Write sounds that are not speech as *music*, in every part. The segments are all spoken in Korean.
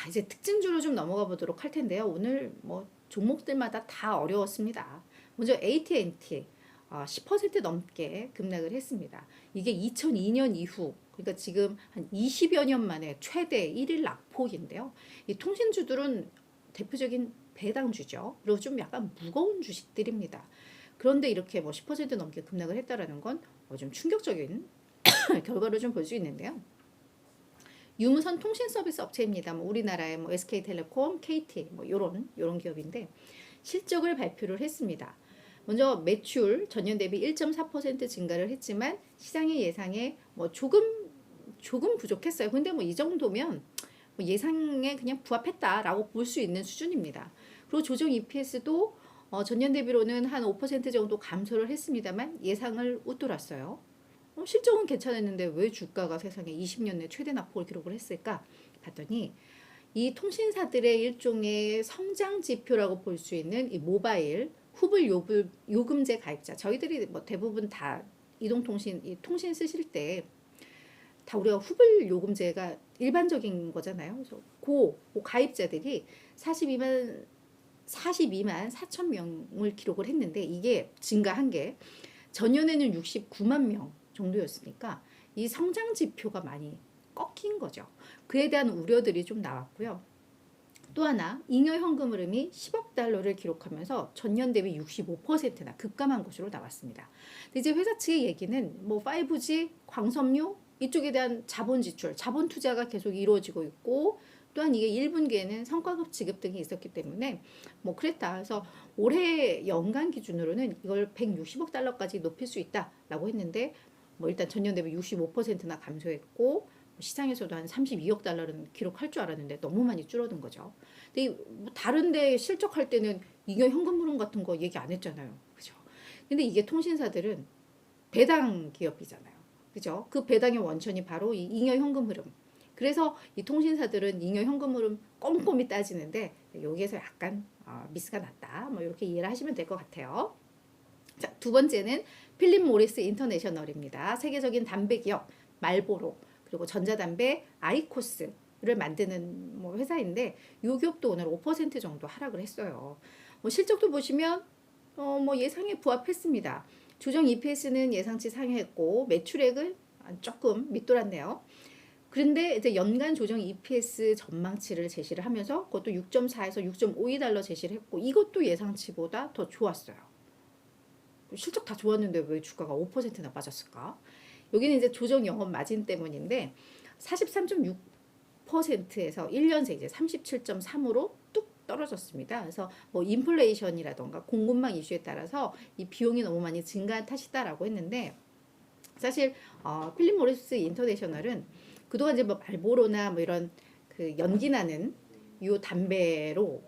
자, 이제 특징주로 좀 넘어가 보도록 할 텐데요. 오늘 뭐 종목들마다 다 어려웠습니다. 먼저 AT&T 어, 10% 넘게 급락을 했습니다. 이게 2002년 이후 그러니까 지금 한 20여 년 만에 최대 1일 낙폭인데요. 이 통신주들은 대표적인 배당주죠. 그리고 좀 약간 무거운 주식들입니다. 그런데 이렇게 뭐 10% 넘게 급락을 했다라는 건 좀 충격적인 *coughs* 결과를 좀 볼 수 있는데요. 유무선 통신 서비스 업체입니다. 뭐 우리나라의 뭐 SK텔레콤, KT 뭐 요런 요런 기업인데 실적을 발표를 했습니다. 먼저 매출 전년 대비 1.4% 증가를 했지만 시장의 예상에 뭐 조금 조금 부족했어요. 근데 뭐 이 정도면 뭐 예상에 그냥 부합했다라고 볼 수 있는 수준입니다. 그리고 조정 EPS도 어, 전년 대비로는 한 5% 정도 감소를 했습니다만 예상을 웃돌았어요. 어, 실적은 괜찮았는데 왜 주가가 세상에 20년 내 최대 낙폭을 기록을 했을까 봤더니 이 통신사들의 일종의 성장 지표라고 볼 수 있는 이 모바일 후불 요금, 요금제 가입자 저희들이 뭐 대부분 다 이동통신 이 통신 쓰실 때 다 우리가 후불 요금제가 일반적인 거잖아요. 그래서 고, 고 가입자들이 42만 42만 4천 명을 기록을 했는데 이게 증가한 게 전년에는 69만 명 정도였으니까 이 성장 지표가 많이 꺾인 거죠. 그에 대한 우려들이 좀 나왔고요. 또 하나 잉여 현금 흐름이 10억 달러를 기록하면서 전년 대비 65%나 급감한 것으로 나왔습니다. 이제 회사 측의 얘기는 뭐 5G, 광섬유 이쪽에 대한 자본 지출, 자본 투자가 계속 이루어지고 있고 또한 이게 1분기에는 성과급 지급 등이 있었기 때문에 뭐 그랬다. 그래서 올해 연간 기준으로는 이걸 160억 달러까지 높일 수 있다라고 했는데 뭐 일단 전년 대비 65%나 감소했고 시장에서도 한 32억 달러는 기록할 줄 알았는데 너무 많이 줄어든 거죠. 근데 뭐 다른데 실적할 때는 이게 현금 흐름 같은 거 얘기 안 했잖아요. 그죠? 근데 이게 통신사들은 배당 기업이잖아요. 그죠? 그 배당의 원천이 바로 이 잉여 현금 흐름. 그래서 이 통신사들은 잉여 현금 흐름 꼼꼼히 따지는데 여기에서 약간 어, 미스가 났다. 뭐 이렇게 이해를 하시면 될 것 같아요. 자, 두 번째는 필립 모리스 인터내셔널입니다. 세계적인 담배 기업 말보로 그리고 전자담배 아이코스 를 만드는 뭐 회사인데 이 기업도 오늘 5% 정도 하락을 했어요. 뭐 실적도 보시면 어, 뭐 예상에 부합했습니다. 조정 EPS는 예상치 상회했고 매출액은 조금 밑돌았네요. 그런데 이제 연간 조정 EPS 전망치를 제시를 하면서 그것도 6.4에서 6.52달러 제시를 했고 이것도 예상치보다 더 좋았어요. 실적 다 좋았는데 왜 주가가 5%나 빠졌을까? 여기는 이제 조정 영업 마진 때문인데 43.6%에서 1년 새 이제 37.3으로 뚝 떨어졌습니다. 그래서 뭐 인플레이션이라던가 공급망 이슈에 따라서 이 비용이 너무 많이 증가한 탓이다라고 했는데 사실 어, 필립 모리스 인터내셔널은 그동안 이제 뭐 말보로나 뭐 이런 그 연기 나는 요 담배로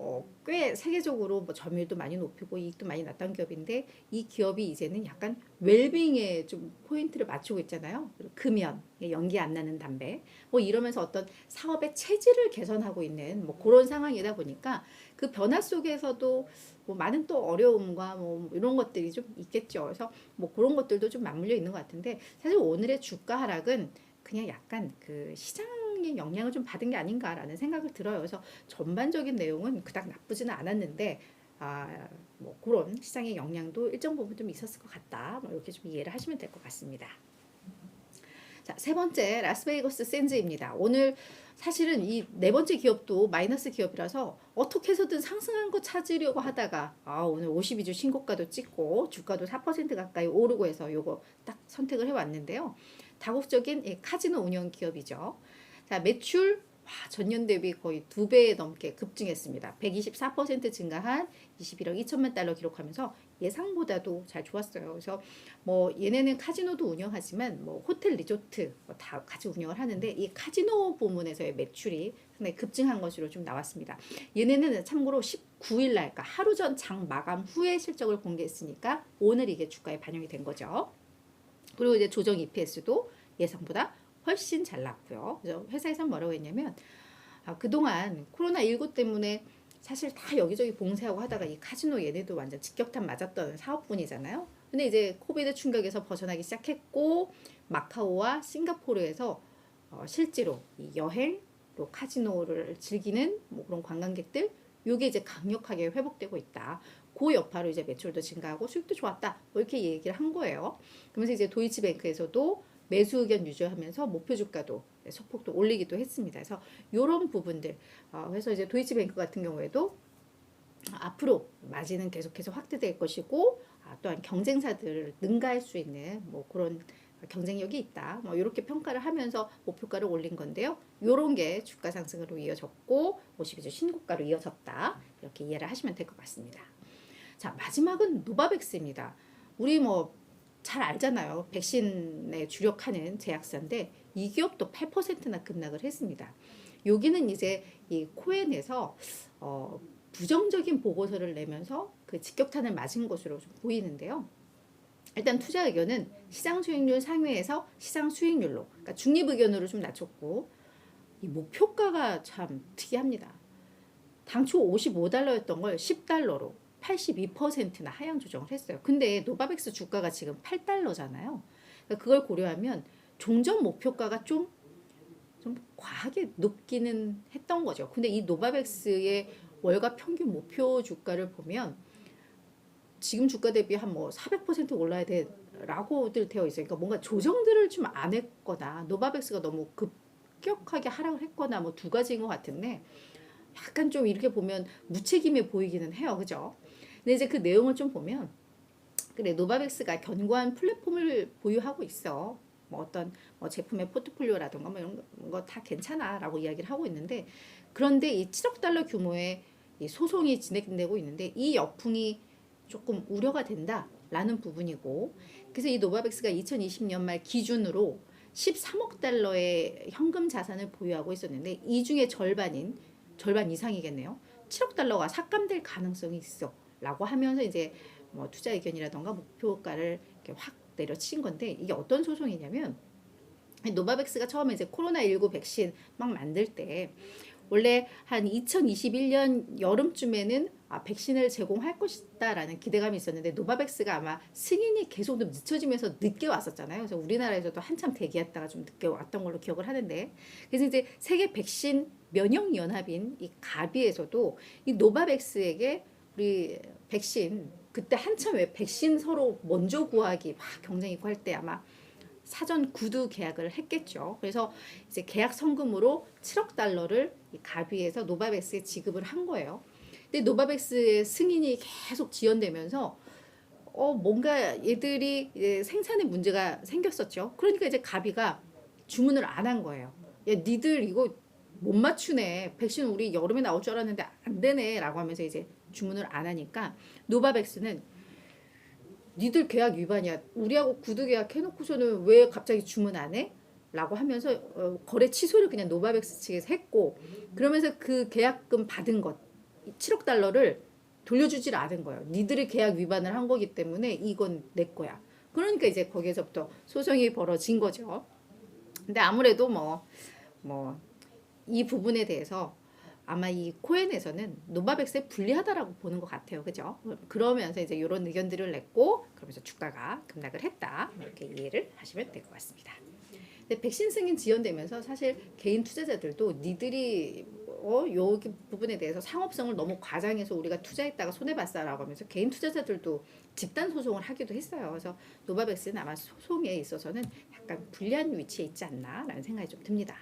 어, 꽤 세계적으로 뭐 점유율도 많이 높이고 이익도 많이 났던 기업인데 이 기업이 이제는 약간 웰빙에 좀 포인트를 맞추고 있잖아요. 금연, 연기 안 나는 담배, 뭐 이러면서 어떤 사업의 체질을 개선하고 있는 뭐 그런 상황이다 보니까 그 변화 속에서도 뭐 많은 또 어려움과 뭐 이런 것들이 좀 있겠죠. 그래서 뭐 그런 것들도 좀 맞물려 있는 것 같은데 사실 오늘의 주가 하락은 그냥 약간 그 시장 의 영향을 좀 받은 게 아닌가라는 생각을 들어요. 그래서 전반적인 내용은 그닥 나쁘지는 않았는데 아, 뭐 그런 시장의 영향도 일정 부분 좀 있었을 것 같다. 뭐 이렇게 좀 이해를 하시면 될 것 같습니다. 자, 세 번째 라스베이거스 샌즈입니다. 오늘 사실은 이 네 번째 기업도 마이너스 기업이라서 어떻게 해서든 상승한 거 찾으려고 하다가 아, 오늘 52주 신고가도 찍고 주가도 4% 가까이 오르고 해서 요거 딱 선택을 해 왔는데요. 다국적인 예, 카지노 운영 기업이죠. 자, 매출 와, 전년 대비 거의 두 배 넘게 급증했습니다. 124% 증가한 21억 2천만 달러 기록하면서 예상보다도 잘 좋았어요. 그래서 뭐 얘네는 카지노도 운영하지만 뭐 호텔 리조트 뭐다 같이 운영을 하는데 이 카지노 부문에서의 매출이 상당히 급증한 것으로 좀 나왔습니다. 얘네는 참고로 19일 날 그러니까 하루 전 장 마감 후에 실적을 공개했으니까 오늘 이게 주가에 반영이 된 거죠. 그리고 이제 조정 EPS도 예상보다 훨씬 잘 났고요. 그래서 회사에서 뭐라고 했냐면 아, 그동안 코로나19 때문에 사실 다 여기저기 봉쇄하고 하다가 이 카지노 얘네도 완전 직격탄 맞았던 사업분이잖아요. 근데 이제 코비드 충격에서 벗어나기 시작했고 마카오와 싱가포르에서 어, 실제로 이 여행 또 카지노를 즐기는 뭐 그런 관광객들 요게 이제 강력하게 회복되고 있다. 그 여파로 이제 매출도 증가하고 수익도 좋았다. 뭐 이렇게 얘기를 한 거예요. 그러면서 이제 도이치뱅크에서도 매수 의견 유지하면서 목표 주가도 소폭도 올리기도 했습니다. 그래서 이런 부분들. 어, 그래서 이제 도이치뱅크 같은 경우에도 앞으로 마진은 계속해서 확대될 것이고 아, 또한 경쟁사들을 능가할 수 있는 뭐 그런 경쟁력이 있다. 뭐 이렇게 평가를 하면서 목표가를 올린 건데요. 요런 게 주가 상승으로 이어졌고 52주 신고가로 이어졌다. 이렇게 이해를 하시면 될 것 같습니다. 자, 마지막은 노바백스입니다. 우리 뭐 잘 알잖아요. 백신에 주력하는 제약사인데 이 기업도 8%나 급락을 했습니다. 여기는 이제 이 코엔에서 어, 부정적인 보고서를 내면서 그 직격탄을 맞은 것으로 좀 보이는데요. 일단 투자 의견은 시장 수익률 상회에서 시장 수익률로 그러니까 중립 의견으로 좀 낮췄고 이 목표가가 참 특이합니다. 당초 55달러였던 걸 10달러로 82%나 하향 조정을 했어요. 근데 노바백스 주가가 지금 8달러잖아요. 그러니까 그걸 고려하면 종전 목표가가 좀, 좀 과하게 높기는 했던 거죠. 근데 이 노바백스의 월가 평균 목표 주가를 보면 지금 주가 대비 한 뭐 400% 올라야 돼라고들 되어 있어요. 그러니까 뭔가 조정들을 좀 안 했거나 노바백스가 너무 급격하게 하락을 했거나 뭐 두 가지인 것 같은데 약간 좀 이렇게 보면 무책임해 보이기는 해요. 그죠? 근데 이제 그 내용을 좀 보면 그래 노바백스가 견고한 플랫폼을 보유하고 있어. 뭐 어떤 뭐 제품의 포트폴리오라든가 뭐 이런 거 다 괜찮아라고 이야기를 하고 있는데 그런데 이 7억 달러 규모의 이 소송이 진행되고 있는데 이 역풍이 조금 우려가 된다라는 부분이고 그래서 이 노바백스가 2020년 말 기준으로 13억 달러의 현금 자산을 보유하고 있었는데 이 중에 절반인 절반 이상이겠네요. 7억 달러가 삭감될 가능성이 있어 라고 하면서 이제 뭐 투자 의견이라던가 목표가를 이렇게 확 내려친 건데 이게 어떤 소송이냐면 노바백스가 처음에 이제 코로나19 백신 막 만들 때 원래 한 2021년 여름쯤에는 아, 백신을 제공할 것이다라는 기대감이 있었는데 노바백스가 아마 승인이 계속 좀 늦춰지면서 늦게 왔었잖아요. 그래서 우리나라에서도 한참 대기했다가 좀 늦게 왔던 걸로 기억을 하는데 그래서 이제 세계 백신 면역 연합인 이 가비에서도 이 노바백스에게 우리 백신 그때 한참 왜 백신 서로 먼저 구하기 막 경쟁 있고 할 때 아마 사전 구두 계약을 했겠죠. 그래서 이제 계약 성금으로 7억 달러를 이 가비에서 노바백스에 지급을 한 거예요. 근데 노바백스의 승인이 계속 지연되면서 어 뭔가 얘들이 이제 생산에 문제가 생겼었죠. 그러니까 이제 가비가 주문을 안 한 거예요. 야 니들 이거 못 맞추네. 백신 우리 여름에 나올 줄 알았는데 안 되네라고 하면서 이제 주문을 안 하니까 노바백스는 니들 계약 위반이야. 우리하고 구두 계약 해놓고서는 왜 갑자기 주문 안 해? 라고 하면서 어, 거래 취소를 그냥 노바백스 측에서 했고 그러면서 그 계약금 받은 것 7억 달러를 돌려주질 않은 거예요. 니들이 계약 위반을 한 거기 때문에 이건 내 거야. 그러니까 이제 거기에서부터 소송이 벌어진 거죠. 근데 아무래도 뭐 뭐 이 부분에 대해서 아마 이 코엔에서는 노바백스에 불리하다라고 보는 것 같아요. 그죠? 그러면서 이제 이런 의견들을 냈고 그러면서 주가가 급락을 했다. 이렇게 이해를 하시면 될 것 같습니다. 근데 백신 승인 지연되면서 사실 개인 투자자들도 니들이 어 여기 부분에 대해서 상업성을 너무 과장해서 우리가 투자했다가 손해 봤어라고 하면서 개인 투자자들도 집단 소송을 하기도 했어요. 그래서 노바백스는 아마 소송에 있어서는 약간 불리한 위치에 있지 않나라는 생각이 좀 듭니다.